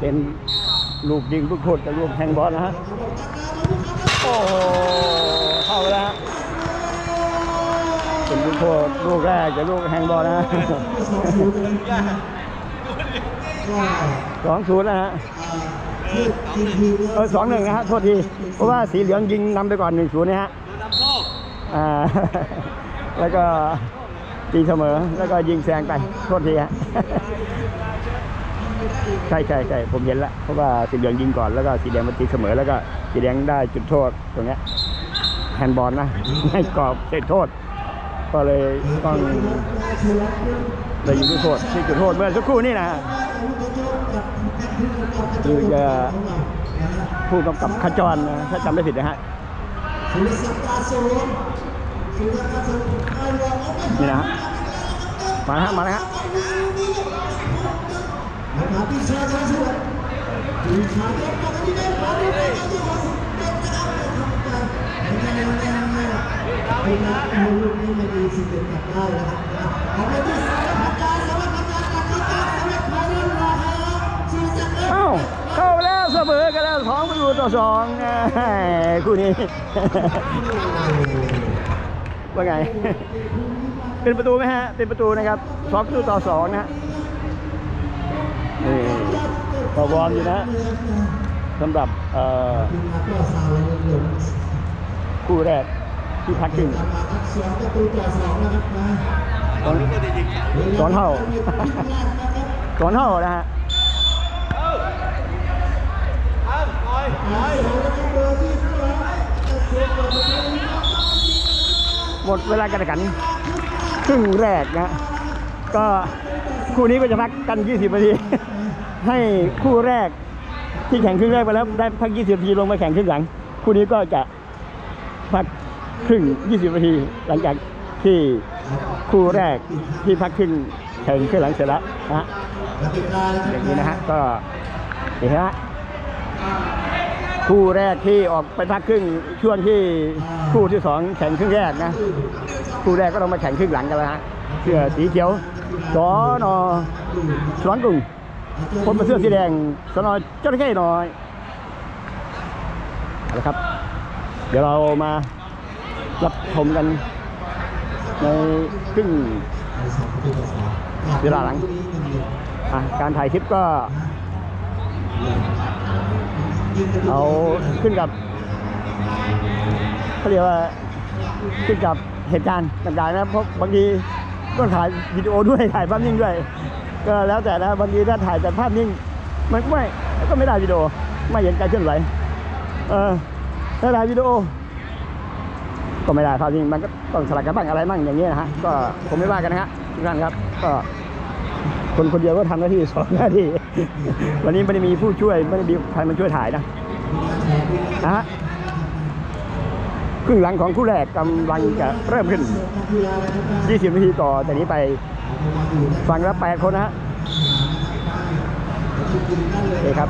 เป็นลูกยิงลูกโทษกับลูกแฮงบอลนะฮะ โอ้โหเข้าไปแล้วฮะเป็นลูกโทษลูกแรกกับลูกแฮงบอลนะฮะสองศูนย์นะฮะเออสองหนึ่งนะฮะโทษที เพราะว่าสีเหลืองยิงนำไปก่อนหนึ่งศูนย์นะฮะนำโชคอ่าแล้วก็ตีเสมอแล้วก็ยิงแซงไปโทษทีฮะ ใช่ใช่ใช่ผมเห็นแล้วเพราะว่าสีเหลืองยิงก่อนแล้วก็สีแดงมาตีเสมอแล้วก็สีแดงได้จุดโทษตรงเนี้ยแฮนด์บอลนะให้กรอบเตะโทษ ก็เลยต้องเลยยิงจุดโทษที่จุดโทษเมื่อสักครู่นี่นะคือจะผู้กำกับขจรนะถ้าจำไม่ผิดนะฮะนี่นะฮะมาฮะ แล้วฮะมาแล้วฮะเอ้าเข้าแล้วเสมอกันแล้วสองประตูต่อสองคู่นี้ว่าไงเป็นประตูไหมฮะเป็นประตูนะครับสองประตูต่อสองนะฮะ นี่ต่อวอร์มอยู่นะสำหรับคู่แรกที่พักครึ่งสองสองเท่าสองเท่านะฮะหมดเวลาการแข่งขันครึ่งแรกนะ ก็คู่นี้ก็จะพักกัน 20นาที ให้คู่แรกที่แข่งครึ่งแรกไปแล้วได้พัก 20นาทีลงมาแข่งครึ่งหลัง คู่นี้ก็จะพักครึ่ง 20นาทีหลังจากที่คู่แรกที่พักครึ่งแข่งครึ่งหลังเสร็จแล้วนะฮะอย่างนี้นะฮะก็เห็นไหมฮะคู่แรกที่ออกไปพักครึ่งช่วงที่คู่ที่สองแข่งครึ่งแรกนะคู่แรกก็ต้องมาแข่งครึ่งหลังกันแล้วฮะเสื้อสีเขียวสอนอสวนกรุง คนมาเสื้อสีแดงสนอเจ้าหน้าที่น้อยเอาละครับ เดี๋ยวเรามารับชมกันในครึ่งเวลาหลังการถ่ายคลิปก็ เอาขึ้นกับเขาเรียกว่าขึ้นกับเหตุการณ์ต่างๆนะเพราะบางทีต้องถ่ายวิดีโอด้วยถ่ายภาพนิ่งด้วย ก็แล้วแต่นะบางทีถ้าถ่ายแต่ภาพนิ่งมันก็ไม่ก็ไม่ได้วิดีโอ ไม่เห็นการเคลื่อนไหวเออถ้าถ่ายวิดีโอ ก็ไม่ได้ภาพนิ่งมันก็ต้องสลับกันบ้างอะไรบ้างอย่างเงี้ยนะฮะก็ผมไม่ว่ากันนะฮะทุกท่านครับ ก็คนคนเดียวก็ทำหน้าที่สองหน้าที่ วันนี้ไม่ได้มีผู้ช่วยไม่ได้มีใครมาช่วยถ่ายนะนะฮะ ครึ่งหลังของคู่แรกกำลังจะเริ่มขึ้น 20 นาทีต่อจากนี้ไปฟังละ 8 คนนะฮะโอเคครับ